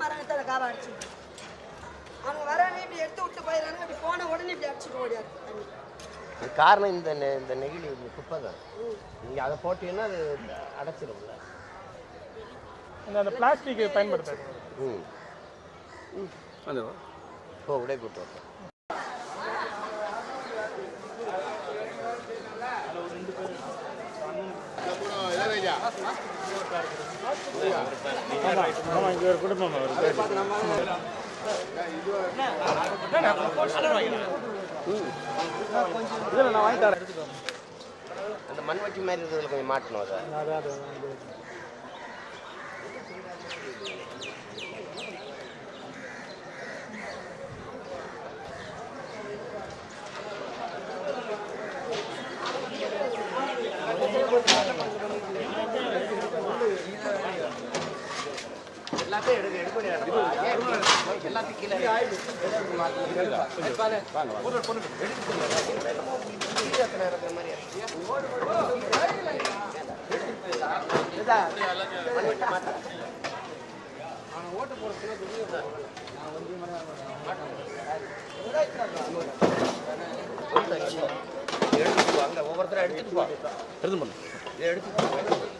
மரங்கத்தை காவை அடிச்சு அவங்க வரானே இப்படி எடுத்து விட்டு போயிடறாங்க இப்படி போன உடனே இப்படி அடிச்சுட்டு தண்ணி அது காரணம் இந்த நெ- இந்த நெகிழி இந்த குப்பை தான் நீங்கள் அதை போட்டீங்கன்னா அது அடைச்சிரும்ல. அந்த அந்த பிளாஸ்டிக் பயன்படுத்தாது ம். ஓ உடை போட்டு வரேன் இங்கே ஒரு குடும்பம் அந்த மண்வெட்டி மாதிரி இருக்கிறதுல கொஞ்சம் மாட்டணும் அதை அது அது எல்லாத்தையும் எடுக்க எடுக்க எல்லாத்தையும் கீழே இருக்கிற மாதிரி மண்வெட்டி மாட்டு எடுத்துட்டு போ அங்கே ஒவ்வொருத்தரும் எடுத்துட்டு போ. எடுத்து பண்ணு இதை எடுத்துட்டு போ.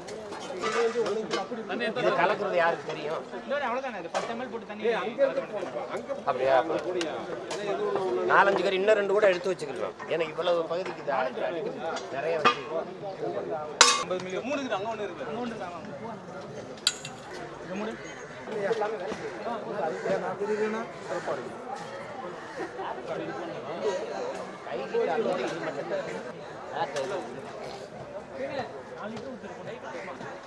இது கலக்குறது யாருக்கு தெரியும்? அப்படியா? அப்ப நாலஞ்சு கறி இன்னும் ரெண்டு கூட எடுத்து வச்சுக்கலாம் ஏன்னா இவ்வளவு பகுதிக்கு நிறைய வச்சு கைக்கு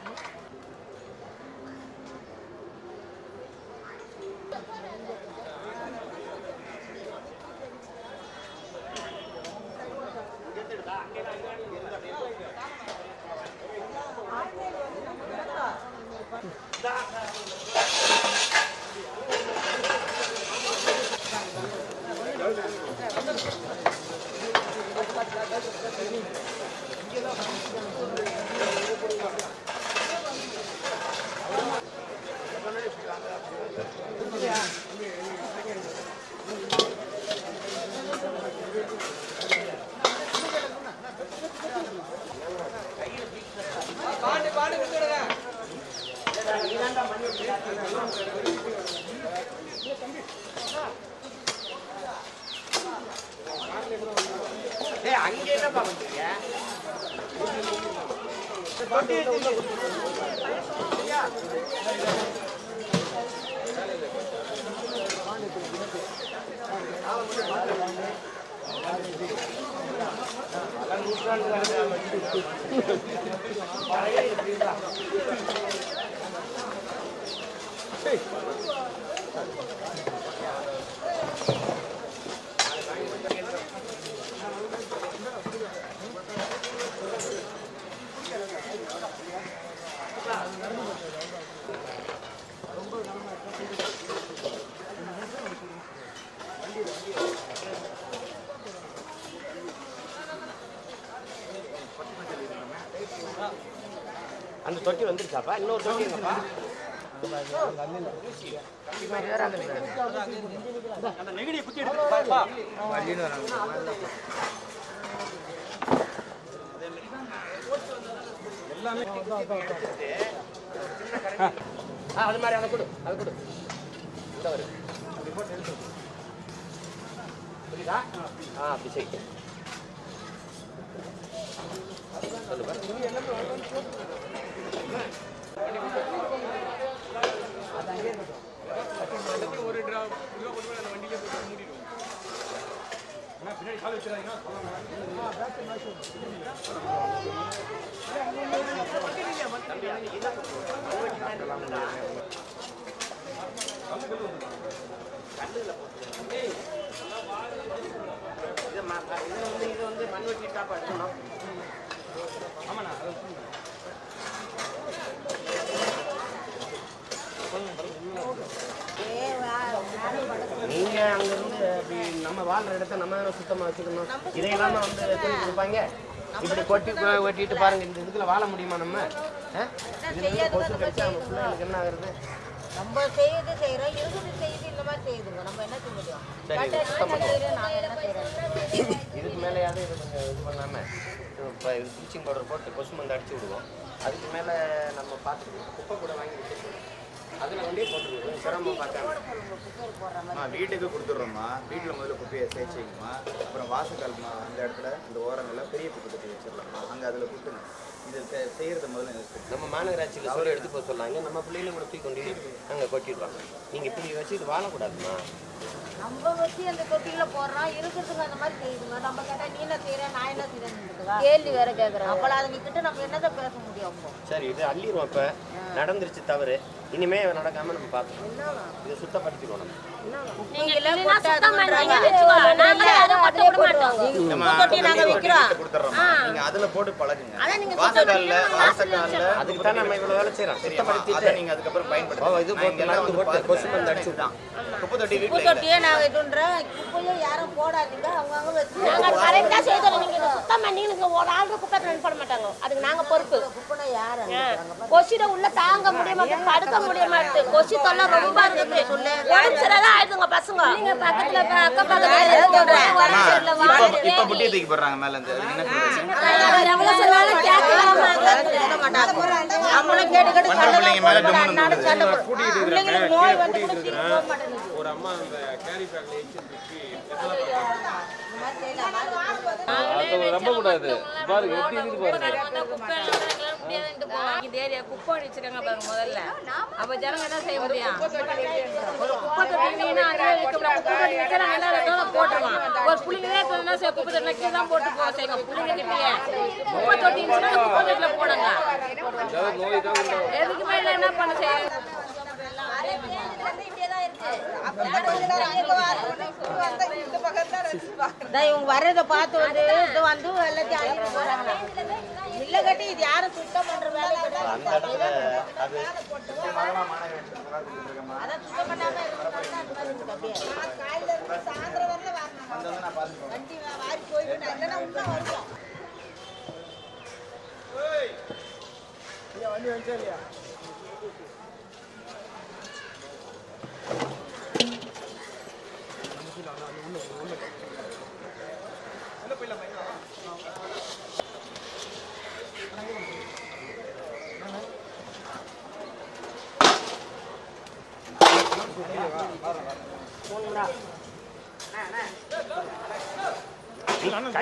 Hey. அந்த தொட்டி வந்துருச்சாப்பா? இன்னொரு தொட்டி எங்கப்பா ஆ அது மாதிரி அதை கொடு அதை கொடு. இந்த. புரியுதா? ஆ அப்படி செய் சொல்லுப்பா இது இது வந்து இது வந்து மண்வெட்டி டாப் அடிக்கணும் ஆமாண்ணா நீங்க அங்க இருந்து அப்படி நம்ம வாழ்ற இடத்த நம்ம தானே சுத்தமா வச்சுக்கணும். இதையெல்லாம் வந்து சொல்லி கொடுப்பாங்க. இப்படி கொட்டி வெட்டிட்டு பாருங்க இந்த இதுக்குள்ள வாழ முடியுமா நம்ம? இதுல கொசு கடிச்சா நம்ம பிள்ளைங்களுக்கு என்ன ஆகுறது? நம்ம செய்யுது செய்யறோம் இருக்குது செய்யுது இந்த மாதிரி செய்யுதுங்க நம்ம என்ன செய்ய முடியும்? இதுக்கு மேலேயாவது இது கொஞ்சம் இது பண்ணாம இப்போ ப்ளீச்சிங் பவுடர் போட்டு கொசு மருந்து அடிச்சு விடுவோம். அதுக்கு மேலே நம்ம பார்த்துக்கணும் குப்பை கூட வாங்கி வச்சுக்கணும் அதில் சிரமம் அம்மா வீட்டுக்கு கொடுத்துட்றோம்மா. வீட்டில் முதல்ல குப்பையை சேர்த்து வைங்கம்மா. அப்புறம் வாசக்கால்மா அந்த இடத்துல இந்த ஓரங்களில் பெரிய குப்பை தொட்டி வச்சிடலாம்மா. அங்கே அதில் கொடுத்துங்க இது செ- செய்யறது முதல்ல நம்ம மாநகராட்சியில் சொல்லி எடுத்து போக சொன்னாங்க. நம்ம பிள்ளைகளும் கூட தூக்கி கொண்டு அங்கே கொட்டிடுவாங்க. நீங்கள் இப்படி வச்சு இது வாழக்கூடாதுமா? நம்ம வச்சு அந்த தொட்டியில போடுறோம் இருக்குதுங்க அந்த மாதிரி செய்யுதுங்க. நம்ம கேட்டா நீ என்ன செய்யற நான் என்ன செய்யறேன்னு கேள்வி வேற கேக்குறேன் அப்பல அதுங்க கிட்ட நம்ம என்னதான் பேச முடியும் சரி இது அள்ளிடுவோம் இப்போ. நடந்துருச்சு தவறு. இனிமே நடக்காமல் நம்ம பார்த்துக்கணும் இதை சுத்தப்படுத்திக்கணும். நம்ம அது நாங்க விக்கிறோம். அதில் போட்டு பழகுங்க. அதுக்கு தான் நம்ம வேலை அதை சுத்தப்படுத்திட்டு நீங்கள் அதுக்கப்புறம் ஓ, பயன்படுத்தி இது போட்டு மருந்து போட்டு கொசு மருந்து அடிச்சு விட்டோம் குப்பை தொட்டி குப்பை வீட்டில் தொட்டியே நாங்க இதுன்றோம் குப்பையும் யாரும் போடாதீங்க. அவங்க வச்சு நாங்கள் கரெக்டாக செய்தோம் நீங்கள் சுத்தம் பண்ணி நீங்க ஒரு ஆளுக்கு குப்பை ரன் பண்ண மாட்டாங்க. அதுக்கு நாங்கள் பொறுப்பு. குப்பைனா யாரு கொசிட உள்ள தாங்க முடிய முடிய மாட்டேது கொசி தொல்லை ரொம்ப இருக்குது. ஆயிடுங்க பசங்க நீங்க பக்கத்துல அக்கம் இப்போ இப்போ புட்டியை தூக்கி போடுறாங்க மேலே இந்த அதுக்கு என்ன சொல்றீங்க நம்மளும் கேட்டு கேட்டு. ஒரு அம்மா அந்த கேரி பேக்ல வச்சிருக்கு இந்த மாதிரி செய்யலாம். அது நம்ப கூடாது பாருங்க இருக்குது பாருங்க இந்த ஏரியா குப்பை அடிச்சிருக்காங்க பாருங்க முதல்ல. அப்ப ஜனங்க என்ன செய்ய முடியும்? ஒரு குப்பை தொட்டி இல்லைன்னா அதே வைக்கக்கூடாது. குப்பை தொட்டி வச்சா நாங்க எல்லாரும் எடுத்து போட்டுருவோம் ஒரு புள்ளிங்களே என்ன செய்ய குப்பை தொட்டி கீழே தான் போட்டு போக செய்யும் புள்ளிங்க கிட்டயே. குப்பை தொட்டி இருந்துச்சுன்னா குப்பை தொட்டில போடுங்க. ஏதாவது நோய் தான் உண்டாகும் எதுக்கு மேல என்ன பண்ண செய்ய? இவங்க வர்றதை பார்த்து வந்து வந்து எல்லாத்தையும் அள்ளிட்டு போறாங்க இல்ல கட்டி இது யாரும் சுத்தம் பண்ற வேலை கிடையாது. அந்த இடத்துல அது அதான் சுத்தம் பண்ணாம. வண்டி வாரி போயிட்டு நான் இல்லைன்னா உள்ள வருவோம்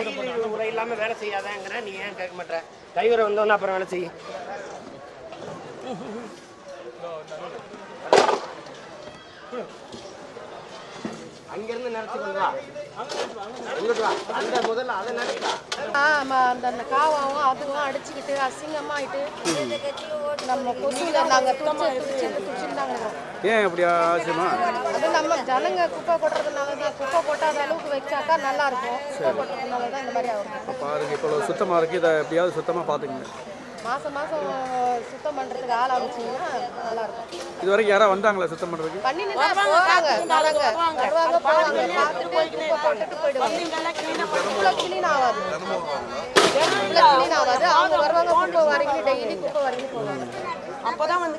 கை உரை இல்லாம வேலை செய்யாதங்கிற நீ ஏன் கேட்க மாட்ட? கைவரை வந்தோன்னா அப்புறம் வேலை செய்ய அங்கிருந்து வா. அந்த அந்த அந்த காவாவும் அதுவும் அடிச்சுக்கிட்டு அசிங்கமாயிட்டு நம்ம கொசுல நாங்கள் துடிச்சு துடிச்சு ஏன் இப்படி ஆச்சுமா? அது நம்ம ஜனங்க குப்பை கொட்டுறதுனால தான் குப்பை கொட்டாத அளவுக்கு வச்சாக்கா நல்லா இருக்கும் குப்பை கொட்டுறதுனால தான் இந்த மாதிரி ஆகும். அப்போ அதுக்கு இப்போ சுத்தமாக இருக்குது இதை எப்படியாவது சுத்தமாக பார்த்துக்குங்க. மாதம் மாதம் சுத்தம் பண்ணுறதுக்கு ஆள் அமைச்சிங்கன்னா நல்லா இருக்கும் இது வரைக்கும் யாராவது வந்தாங்களா சுத்தம் பண்ணுறதுக்கு பண்ணிட்டு தான் போவாங்க தரங்க வருவாங்க. போவாங்க பார்த்துட்டு குப்பை போட்டுட்டு போயிடுவாங்க க்ளீன் ஆகாது. ஃபுல்லாக க்ளீன் ஆகாது அவங்க வருவாங்க. குப்பை வரைக்கும் டெய்லி குப்பை வரைக்கும் போவாங்க அப்போதான் வந்து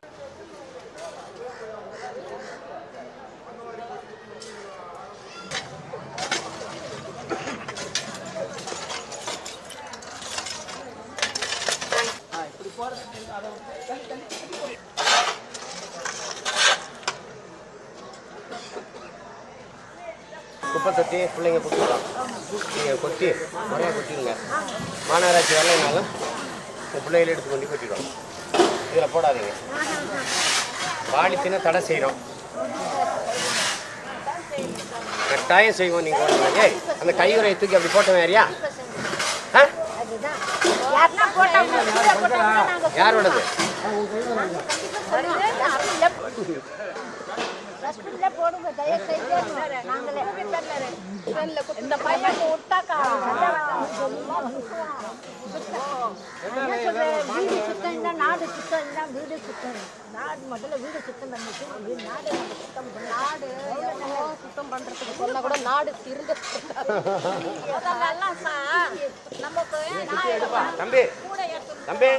குப்பை தொட்டி பிள்ளைங்க கொடுத்துருவோம் நீங்கள் கொட்டி முறையாக கொட்டிடுங்க மாநகராட்சி வரலைனாலும் உங்கள் பிள்ளைகளை எடுத்து கொண்டு கொட்டிடுவோம். இதில் போடாதீங்க. பாலித்தீனை தடை செய்கிறோம் கட்டாயம் செய்வோம் நீங்கள் ஏய் அந்த கையுறையை தூக்கி அப்படி போட்டவன் யாரியா ஆ? யாரோடது? இந்த பையன் விட்டாக்கா வீடு சுத்தம் நாடு சுத்தம் வீடு சுத்தம் நாடு முதல்ல வீடு சுத்தம் வீடு நாடு சுத்தம் பண்ணி. நாடு சுத்தம் பண்றதுக்கு சொன்னா கூட நாடு திருந்த நமக்கு தம்பி தம்பி.